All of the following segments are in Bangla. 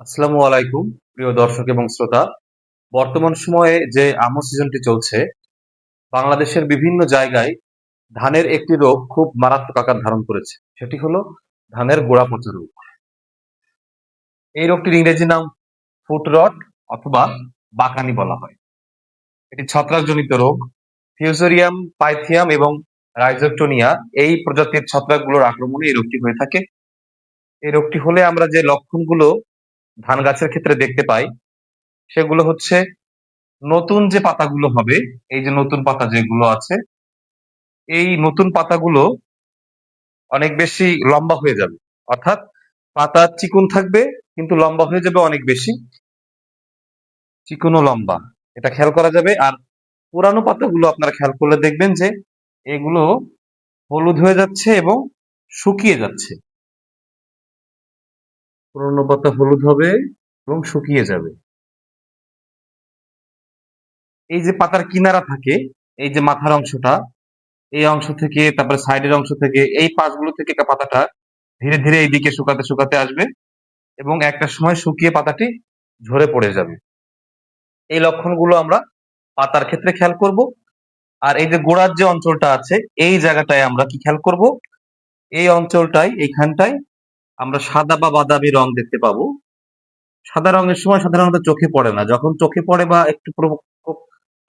আসসালামু আলাইকুম, প্রিয় দর্শক এবং শ্রোতা। বর্তমান সময়ে যে আমন সিজনটি চলছে, বাংলাদেশের বিভিন্ন জায়গায় ধানের একটি রোগ খুব মারাত্মক আকার ধারণ করেছে। সেটি হলো ধানের গোড়া পচা রোগ। এই রোগটির ইংরেজি নাম ফুট রট অথবা বাকানি বলা হয়। এটি ছত্রাকজনিত রোগ। ফিউজোরিয়াম, পাইথিয়াম এবং রাইজোক্টোনিয়া এই প্রজাতির ছত্রাকগুলোর আক্রমণে এই রোগটি হয়ে থাকে। এই রোগটি হলে আমরা যে লক্ষণগুলো ধান গাছের ক্ষেত্রে দেখতে পাই, সেগুলো হচ্ছে নতুন যে পাতাগুলো হবে, এই যে নতুন পাতা যেগুলো আছে, এই নতুন পাতাগুলো অনেক বেশি লম্বা হয়ে যাবে। অর্থাৎ পাতা চিকুন থাকবে, কিন্তু লম্বা হয়ে যাবে অনেক বেশি। চিকুন ও লম্বা, এটা খেয়াল করা যাবে। আর পুরানো পাতাগুলো আপনারা খেয়াল করলে দেখবেন যে এগুলো হলুদ হয়ে যাচ্ছে এবং শুকিয়ে যাচ্ছে। পুরনো পাতা হলুদ হবে এবং শুকিয়ে যাবে। এই যে পাতার কিনারা থাকে, এই যে মাথার অংশটা, এই অংশ থেকে, তারপরে সাইডের অংশ থেকে, এই পাশগুলো থেকে পাতাটা ধীরে ধীরে এইদিকে শুকাতে শুকাতে আসবে এবং একটা সময় শুকিয়ে পাতাটি ঝরে পড়ে যাবে। এই লক্ষণগুলো আমরা পাতার ক্ষেত্রে খেয়াল করব। আর এই যে গোড়ার যে অঞ্চলটা আছে, এই জায়গাটায় আমরা কি খেয়াল করব? এই অঞ্চলটাই এইখানটায় আমরা সাদা বা বাদামি রং দেখতে পাবো। সাদা রঙের সময় সাধারণত চোখে পড়ে না। যখন চোখে পড়ে বা একটু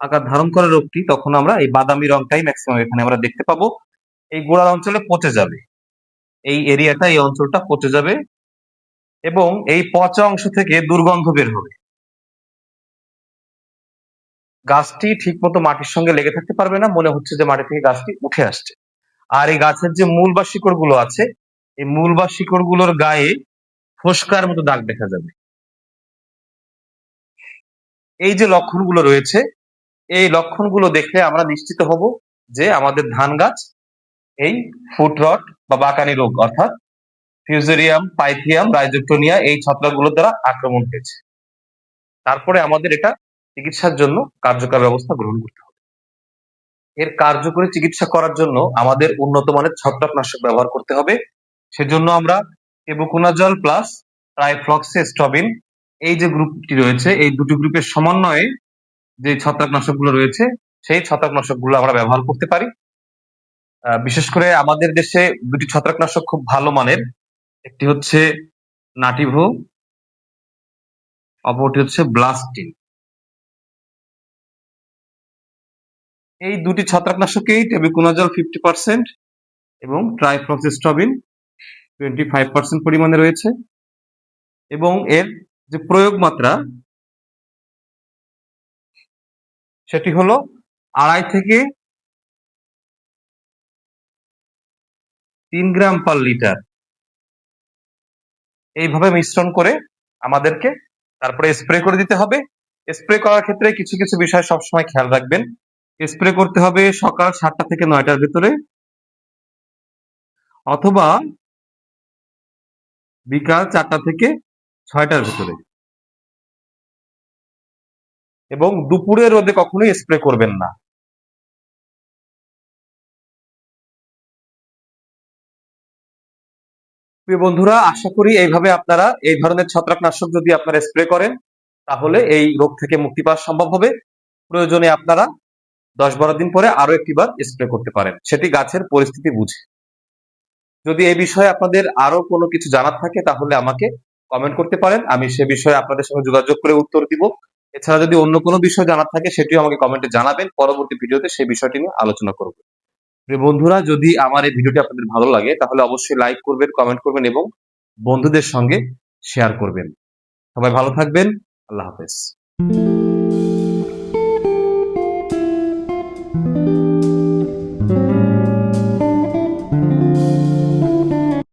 আকার ধারণ করে রোগটি, তখন আমরা এই বাদামি রংটাই ম্যাক্সিমাম এখানে আমরা দেখতে পাবো। এই গোড়ার অঞ্চলে পচে যাবে। এই এরিয়াটা, এই অঞ্চলটা পচে যাবে এবং এই পচা অংশ থেকে দুর্গন্ধ বের হবে। গাছটি ঠিকমতো মাটির সঙ্গে লেগে থাকতে পারবে না। মনে হচ্ছে যে মাটি থেকে গাছটি উঠে আসছে। আর এই গাছের যে মূল বা শিকড়গুলো আছে এই মূল বা শিকড়গুলোর গায়ে ফোসকার মতো দাগ দেখা যাবে। এই যে লক্ষণগুলো রয়েছে, এই লক্ষণগুলো দেখে আমরা নিশ্চিত হব যে আমাদের ধান গাছ, এই ফুট রট বা বাকানি রোগ অর্থাৎ ফিউজেরিয়াম, পাইথিয়াম রাইজোক্টোনিয়া এই ছত্রাকগুলোর দ্বারা আক্রমণ হয়েছে। তারপরে আমাদের এটা চিকিৎসার জন্য কার্যকর ব্যবস্থা গ্রহণ করতে হবে। এর কার্যকরী চিকিৎসা করার জন্য আমাদের উন্নত মানের ছত্রাকনাশক ব্যবহার করতে হবে। সেজন্য আমরা এবুকুনাজল প্লাস ট্রাইফ্লক্সিস্টবিন এই যে গ্রুপটি রয়েছে, এই দুটি গ্রুপের সমন্বয়ে যে ছত্রাকনাশকগুলো রয়েছে, সেই ছত্রাকনাশকগুলো আমরা ব্যবহার করতে পারি। বিশেষ করে আমাদের দেশে দুটি ছত্রাকনাশক খুব ভালো মানের। একটি হচ্ছে নাটিভো অপরটি হচ্ছে ব্লাস্টিন। এই দুটি ছত্রাকনাশকেই টেবিকুনাজল ফিফটি পার্সেন্ট এবং ট্রাইফ্লক্সিস্টবিন টোয়েন্টি ফাইভ পার্সেন্ট পরিমাণে রয়েছে এবং এর যে প্রয়োগ মাত্রা, সেটি হলো আড়াই থেকে তিন গ্রাম পার লিটার। এইভাবে মিশ্রণ করে আমাদেরকে তারপরে স্প্রে করে দিতে হবে। স্প্রে করার ক্ষেত্রে কিছু কিছু বিষয় সবসময় খেয়াল রাখবেন। স্প্রে করতে হবে সকাল সাতটা থেকে নয়টার ভিতরে অথবা বিকাল চারটা থেকে ছয়টার ভিতরে। এবং দুপুরে রোদে কখনোই স্প্রে করবেন না। প্রিয় বন্ধুরা, আশা করি এইভাবে আপনারা এই ধরনের ছত্রাকনাশক যদি আপনারা স্প্রে করেন, তাহলে এই রোগ থেকে মুক্তি পাওয়া সম্ভব হবে। প্রয়োজনে আপনারা দশ বারো দিন পরে আরও একটিবার স্প্রে করতে পারেন। সেটি গাছের পরিস্থিতি বুঝে। যদি এই বিষয়ে আপনাদের আরও কোনো কিছু জানার থাকে, তাহলে আমাকে কমেন্ট করতে পারেন। আমি সে বিষয়ে আপনাদের সঙ্গে যোগাযোগ করে উত্তর দিব। এছাড়া যদি অন্য কোনো বিষয় জানার থাকে, সেটিও আমাকে কমেন্টে জানাবেন। পরবর্তী ভিডিওতে সেই বিষয়টি নিয়ে আলোচনা করব। প্রিয় বন্ধুরা, যদি আমার এই ভিডিওটি আপনাদের ভালো লাগে, তাহলে অবশ্যই লাইক করবেন কমেন্ট করবেন এবং বন্ধুদের সঙ্গে শেয়ার করবেন। সবাই ভালো থাকবেন। আল্লাহ হাফেজ।